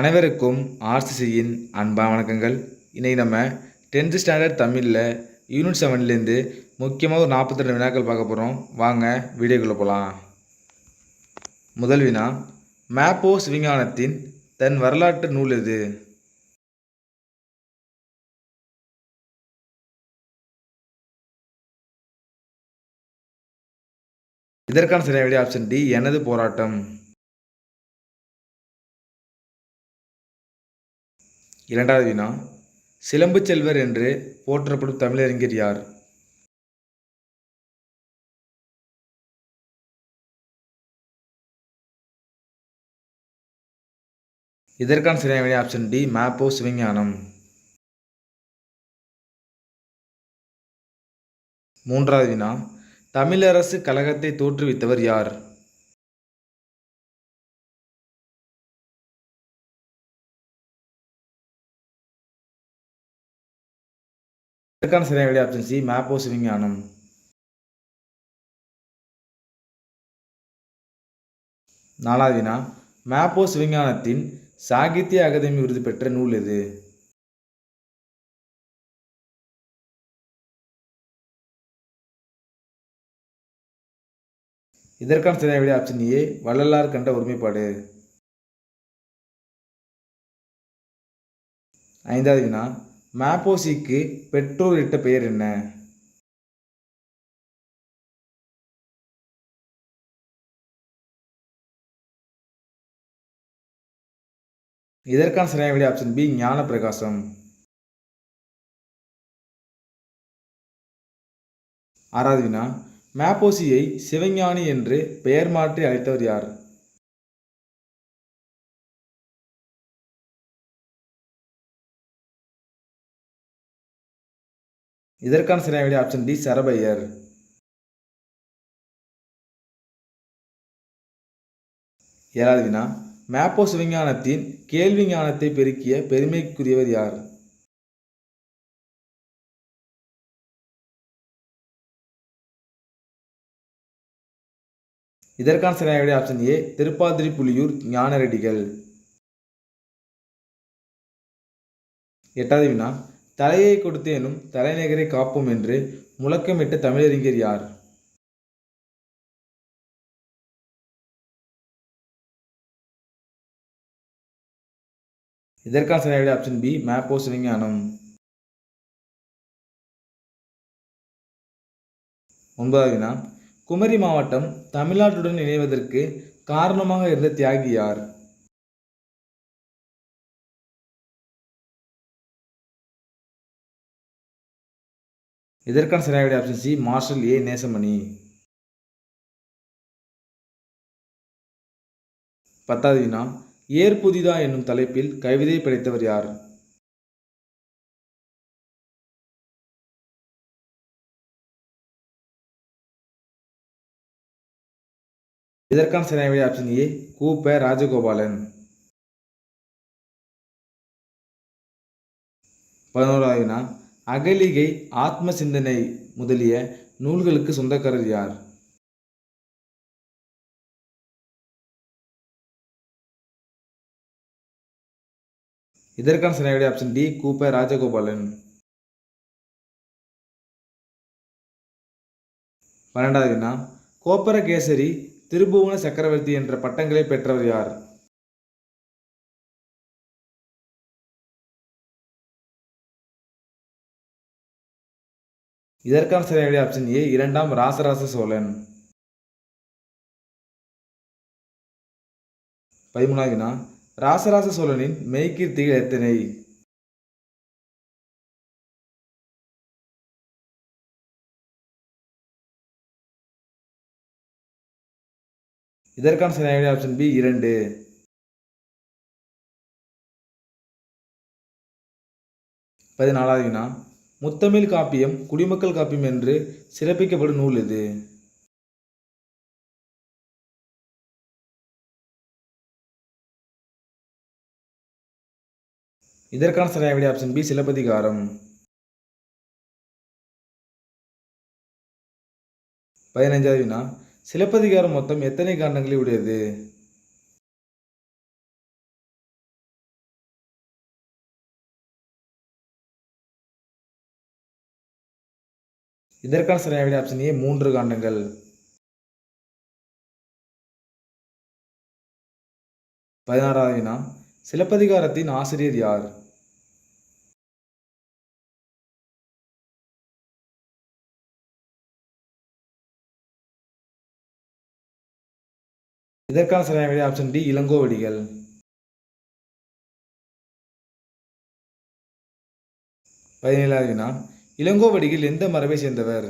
அனைவருக்கும் ஆர்சிசியின் அன்பா வணக்கங்கள். இன்றைக்கி நம்ம டென்த்து ஸ்டாண்டர்ட் தமிழில் யூனிட் செவன்லேருந்து முக்கியமாக ஒரு நாற்பத்தி ரெண்டு வினாக்கள் பார்க்க போகிறோம் வாங்க வீடியோக்குள்ளே போகலாம் முதல் வினா மேப்போஸ் விஞ்ஞானத்தின் தன் வரலாற்று நூல் எது? இதற்கான சரியான விடை ஆப்ஷன் டி எனது போராட்டம். இரண்டாவது வினா சிலம்பு செல்வர் என்று போற்றப்படும் தமிழறிஞர் யார்? இதற்கான சரியான ஆப்ஷன் டி மேப்போ சிவஞானம். மூன்றாவது வினா தமிழரசு கழகத்தை தோற்றுவித்தவர் யார்? இதற்கான சரியான விடை ஆப்ஷன் சி மேப்போ சிவஞானம் நாலாவது வினா மேப்போ சிவஞானத்தின் சாகித்ய அகாதமி விருது பெற்ற நூல் எது? இதற்கான சரியான விடை ஆப்ஷன் ஏ வள்ளலார் கண்ட ஒருமைப்பாடு. ஐந்தாவது வினா மேப்போசிக்கு பெற்றோர் இட்ட பெயர் என்ன? இதற்கான சரியான விடை ஆப்ஷன் பி ஞான பிரகாசம் ஆறாவது வினா மேப்போசியை சிவஞானி என்று பெயர் மாற்றி அழைத்தவர் யார்? இதற்கான சரியான விடை ஆப்ஷன் டி சரபையர். ஏழாவது வினா மேப்போஸ் விஞ்ஞானத்தின் கேள்வி ஞானத்தை பெருக்கிய பெருமைக்குரியவர் யார்? இதற்கான சரியான விடை ஆப்ஷன் ஏ திருப்பாதிரி புலியூர் ஞானரெடிகள். எட்டாவது வினா தலையை கொடுத்தேனும் தலைநகரை காப்போம் என்று முழக்கமிட்ட தமிழறிஞர் யார்? இதற்கான சரியான ஆப்ஷன் பி மேப்போ சிவஞானம். ஒன்பதாவது வினா. குமரி மாவட்டம் தமிழ்நாட்டுடன் இணைவதற்கு காரணமாக இருந்த தியாகி யார்? இதற்கான சரியான விடை option C marshal A Nesamani. பத்தாவது வினா ஏர் புதிதா என்னும் தலைப்பில் கவிதை படைத்தவர் யார்? இதற்கான சரியான விடை ஆப்ஷன் ஏ கூப்ப ராஜகோபாலன். பதினோராவது வினா அகலிகை ஆத்ம சிந்தனை முதலிய நூல்களுக்கு சொந்தக்காரர் யார்? இதற்கான சரியான ஆப்ஷன் டி கூப்ப ராஜகோபாலன். பன்னெண்டாவது வினா கோப்பரகேசரி திருபுவன சக்கரவர்த்தி என்ற பட்டங்களை பெற்றவர் யார்? இதற்கான சரியான ஆப்ஷன் ஏ இரண்டாம் ராசராச சோழன். பதிமூணாவது வினா ராசராச சோழனின் மெய்கீர்த்திகள் எத்தனை? இதற்கான சரியான ஆப்ஷன் பி இரண்டு. பதினாலாவது வினா முத்தமிழ் காப்பியம் குடிமக்கள் காப்பியம் என்று சிறப்பிக்கப்படும் நூல் இது. இதற்கான சரியான விடை ஆப்ஷன் பி சிலப்பதிகாரம். பதினைஞ்சாவது வினா சிலப்பதிகாரம் மொத்தம் எத்தனை காண்டங்களை உடையது? இதற்கான சரியான விட ஆப்ஷன் ஏ மூன்று காண்டங்கள். பதினாறாவது வினா சிலப்பதிகாரத்தின் ஆசிரியர் யார்? இதற்கான சரியான விட ஆப்ஷன் டி இளங்கோவடிகள். பதினேழாவது வினா இளங்கோவடிகள் எந்த மரபை சேர்ந்தவர்?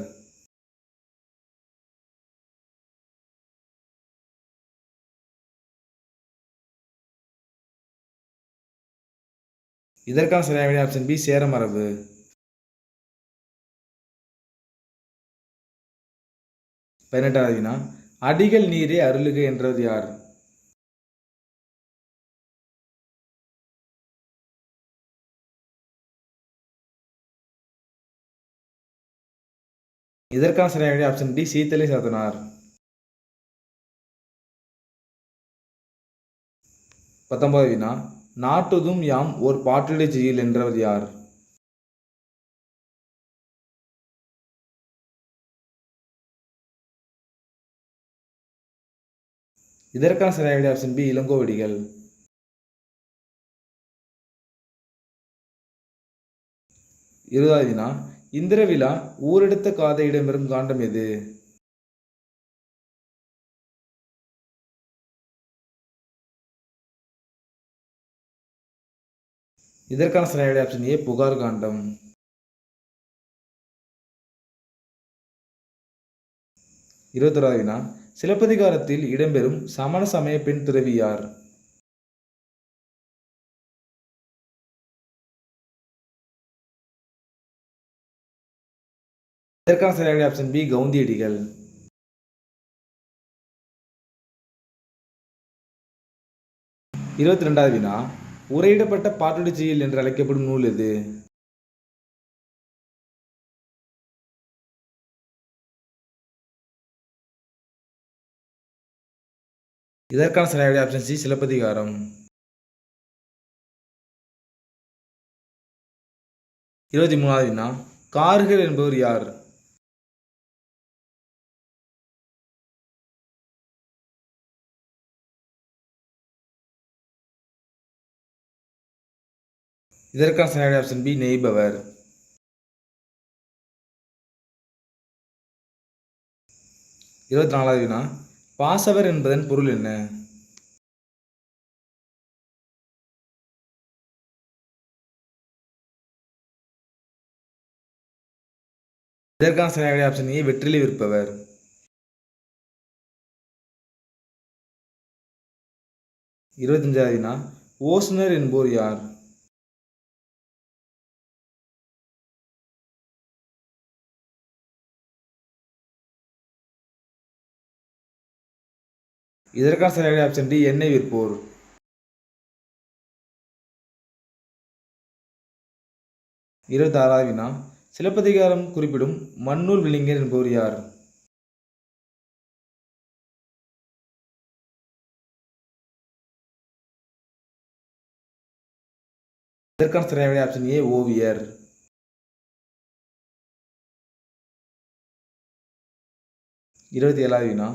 இதற்கான சரியான விடை ஆப்ஷன் பி சேர மரபு. பதினெட்டாவது வினா அடிகள் நீரே அருளுக என்றது யார்? இதற்கான சரியான விடை ஆப்ஷன் டி சீத்தலை சாத்தனார் பத்தொன்பது வினா நாட்டுதும் யாம் ஓர் பாட்டுடை செய்யுள் என்றவர் யார்? இதற்கான சரியான விடை ஆப்ஷன் பி இளங்கோவடிகள். இருபதாவது வினா இந்திரவிழா ஊரெடுத்த காதை இடம்பெறும் காண்டம் எது? இதற்கான சரியான ஆப்ஷன் ஏ புகார் காண்டம். இருபத்தொராவது வினா. சிலப்பதிகாரத்தில் இடம்பெறும் சமண சமய பெண் துறவி யார் இதற்கான சரியான ஆப்ஷன் பி கவுந்தியடிகள் இருபத்தி ரெண்டாவது வினா உரையிடப்பட்ட பாட்டுடை செய்யுள் என்று அழைக்கப்படும் நூல் எது? இதற்கான சரியான ஆப்ஷன் சி சிலப்பதிகாரம். இருபத்தி மூணாவது வினா கார்கள் என்பவர் யார்? இதற்கான சரியான ஆப்ஷன் பி நெய்பவர் இருபத்தி நாலாவது வினா பாசவர் என்பதன் பொருள் என்ன? இதற்கான சரியான ஆப்ஷன் ஏ வெற்றிலை விற்பவர். இருபத்தஞ்சாவது வினா ஓசுனர் என்போர் யார்? இதற்கான சரியான ஆப்ஷன் டி எண்ணெய் விற்போர். இருபத்தாறாவது வினா சிலப்பதிகாரம் குறிப்பிடும் மன்னூல் விளிங்கர் என்பவர் யார்? இதற்கான சரியான ஆப்ஷன் ஏ ஓவியர். இருபத்தி ஏழாவது வினா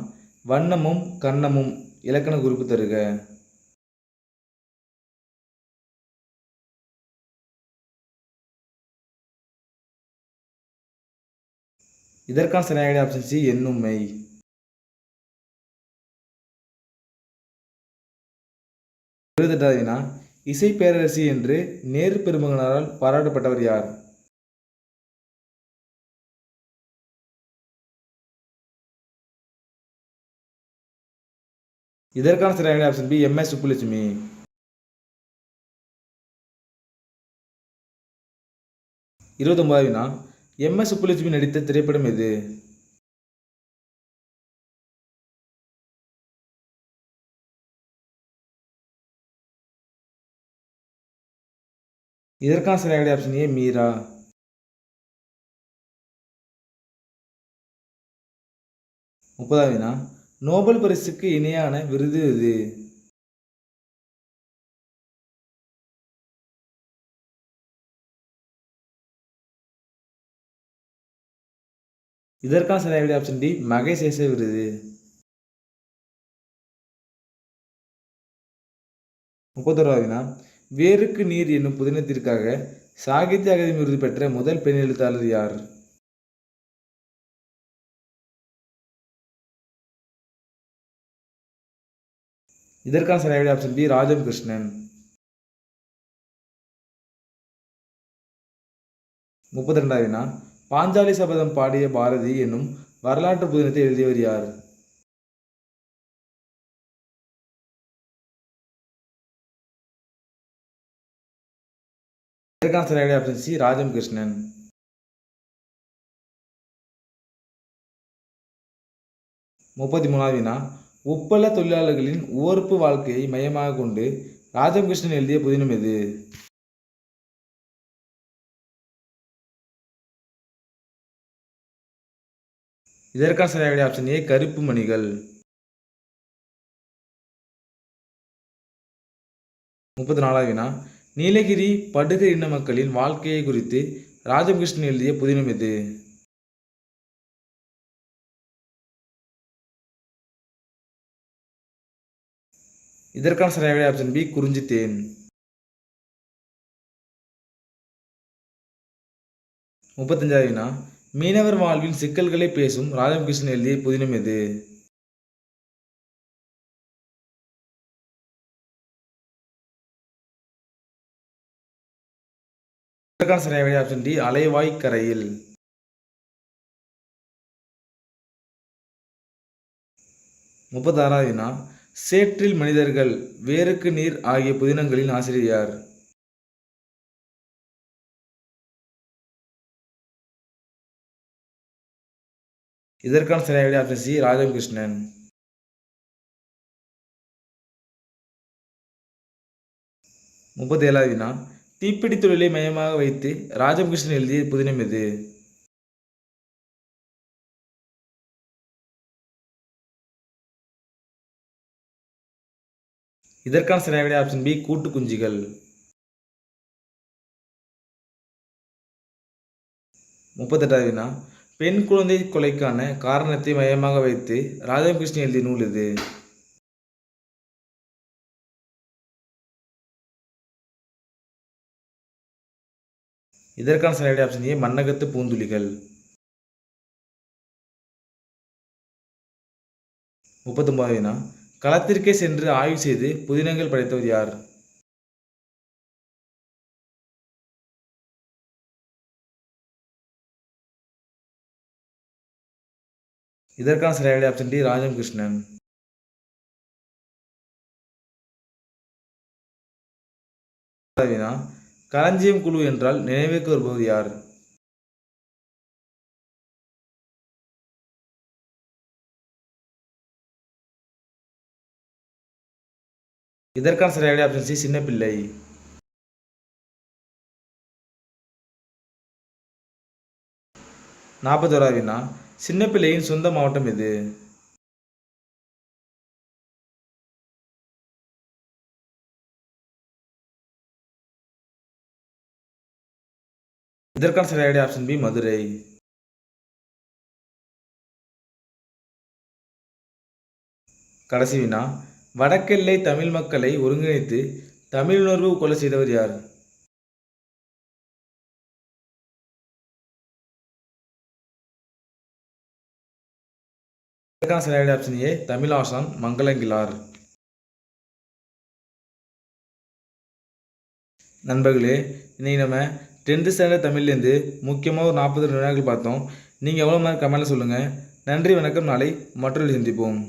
வண்ணமும் கண்ணமும் இலக்கண குறிப்பு தருக. இதற்கான சரியான ஆப்ஷன் சி எண்ணுமை இருபத்தெட்டாவது வினா இசை பேரரசி என்று நேரு பெருமகனாரால் பாராட்டப்பட்டவர் யார்? இதற்கான சரியான ஆப்ஷன் பி எம்எஸ் சுப்புலட்சுமி இருபத்தொன்பதாவது வினா. சுப்புலட்சுமி நடித்த திரைப்படம் எது? இதற்கான சரியான ஆப்ஷன் ஏ மீரா. முப்பதாவது வினா. நோபல் பரிசுக்கு இணையான விருது இது இதற்கான சரியான விடை ஆப்ஷன் டி மகேசேச விருது. முப்பத்தோராவது வினா வேருக்கு நீர் என்னும் புதினத்திற்காக சாகித்ய அகாதமி விருது பெற்ற முதல் பெண் எழுத்தாளர் யார்? இதற்கான சரியான ஆப்ஷன் பி ராஜம் கிருஷ்ணன் முப்பத்தி ரெண்டாவது வினா பாஞ்சாலி சபதம் பாடிய பாரதி என்னும் வரலாற்று புதினத்தை எழுதியவர் யார்? இதற்கான சரியான ஆப்ஷன் சி ராஜம் கிருஷ்ணன் முப்பத்தி மூணாவது வினா உப்பள தொழிலாளர்களின் உவர்ப்பு வாழ்க்கையை மையமாக கொண்டு ராஜகிருஷ்ணன் எழுதிய புதினம் எது? இதற்கான சரியாக ஆப்ஷன் ஏ கருப்பு மணிகள். முப்பத்தி நாலாவது வினா. நீலகிரி படுகை இன மக்களின் வாழ்க்கையை குறித்து ராஜகிருஷ்ணன் எழுதிய புதினம் எது? இதற்கான சரியான விடை ஆப்ஷன் பி குறிஞ்சி தேன் முப்பத்தஞ்சாவது வினா. மீனவர் வாழ்வின் சிக்கல்களை பேசும் ராஜகிருஷ்ணன் எழுதிய புதினம் எது? இதற்கான சரியான விடை ஆப்ஷன் டி அலைவாய் கரையில் முப்பத்தாறாவது வினா. சேற்றில் மனிதர்கள் வேருக்கு நீர் ஆகிய புதினங்களின் ஆசிரியர் இதற்கான சரியான விடை ஆப்ஷன் சி. ராஜகிருஷ்ணன். முப்பத்தி ஏழாவது வினா. தீப்பிடி தொழிலை மையமாக வைத்து ராஜகிருஷ்ணன் எழுதிய புதினம் எது? இதற்கான சரியான விடை ஆப்ஷன் பி கூட்டு குஞ்சுகள். முப்பத்தெட்டாவது வினா பெண் குழந்தை கொலைக்கான காரணத்தை மையமாக வைத்து ராதாகிருஷ்ணன் எழுதிய நூல் இது இதற்கான சரியான ஆப்ஷன் ஏ மன்னகத்து பூந்துளிகள். முப்பத்தொன்பது வினா களத்திற்கே சென்று ஆய்வு செய்து புதினங்கள் படைத்தவர் யார்? இதற்கான சரியான ஆப்ஷன் டி ராஜம் கிருஷ்ணன் களஞ்சியம் குழு என்றால் நினைவுக்கு வருபவர் யார்? இதற்கான சரியான ஆப்ஷன் சி சின்னப்பிள்ளை நாற்பத்தோராவது வினா சின்னப்பிள்ளையின் சொந்த மாவட்டம் எது? இதற்கான சரியான ஆப்ஷன் பி மதுரை. கடைசி வினா வடக்கெல்லை தமிழ் மக்களை ஒருங்கிணைத்து தமிழுணர்வு கொலை செய்தவர் யார்? சரியான ஆப்ஷன் ஏ தமிழாசான் மங்களங்கிலார். நண்பர்களே இன்றைக்கி நம்ம டென்த்து ஸ்டாண்டர்ட் தமிழ்லேருந்து முக்கியமாக ஒரு நாற்பது வினாக்கள் பார்த்தோம். நீங்கள் எவ்வளோ மாதிரி கமெண்ட்டில் சொல்லுங்கள் நன்றி வணக்கம். நாளை மற்றொரு சந்திப்போம்.